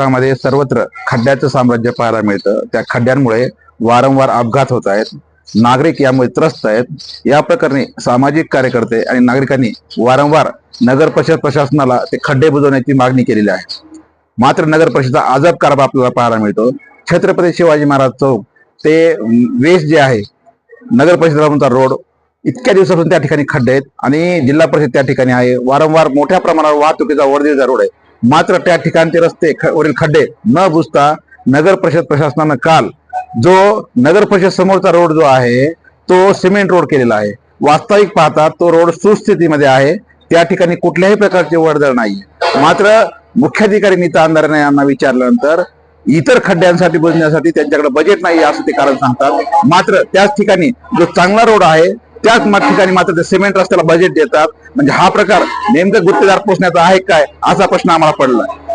मध्ये सर्वत्र खड्ड्याचं साम्राज्य पाहायला मिळतं. त्या खड्ड्यांमुळे वारंवार अपघात होत आहेत. नागरिक यामुळे त्रस्त आहेत. या प्रकरणी सामाजिक कार्यकर्ते आणि नागरिकांनी वारंवार नगर परिषद प्रशासनाला ते खड्डे बुजवण्याची मागणी केलेली आहे. मात्र नगर परिषदेचा अजब कारभार आपल्याला पाहायला मिळतो. छत्रपती शिवाजी महाराज चौक ते वेस्ट जे आहे नगर परिषद रोड इतक्या दिवसापासून त्या ठिकाणी खड्डे आहेत आणि जिल्हा परिषद त्या ठिकाणी आहे. वारंवार मोठ्या प्रमाणावर वाहतुकीचा वर्दीचा रोड आहे. मात्र त्या ठिकाणचे रस्ते वरील खड्डे न बुजता नगर परिषद प्रशासनानं काल जो नगर परिषद समोरचा रोड जो आहे तो सिमेंट रोड केलेला आहे. वास्तविक पाहता तो रोड सुस्थितीमध्ये आहे. त्या ठिकाणी कुठल्याही प्रकारचे वर्दळ नाही मात्र मुख्याधिकारी नीता अंधारे यांना विचारल्यानंतर इतर खड्ड्यांसाठी बुजण्यासाठी त्यांच्याकडे बजेट नाही असं ते कारण सांगतात. मात्र त्याच ठिकाणी जो चांगला रोड आहे त्याच ठिकाणी मात्र ते सिमेंट रस्त्याला बजेट देतात. म्हणजे हा प्रकार नेमकं गुत्तेदार पोचण्याचा आहे काय असा प्रश्न आम्हाला पडला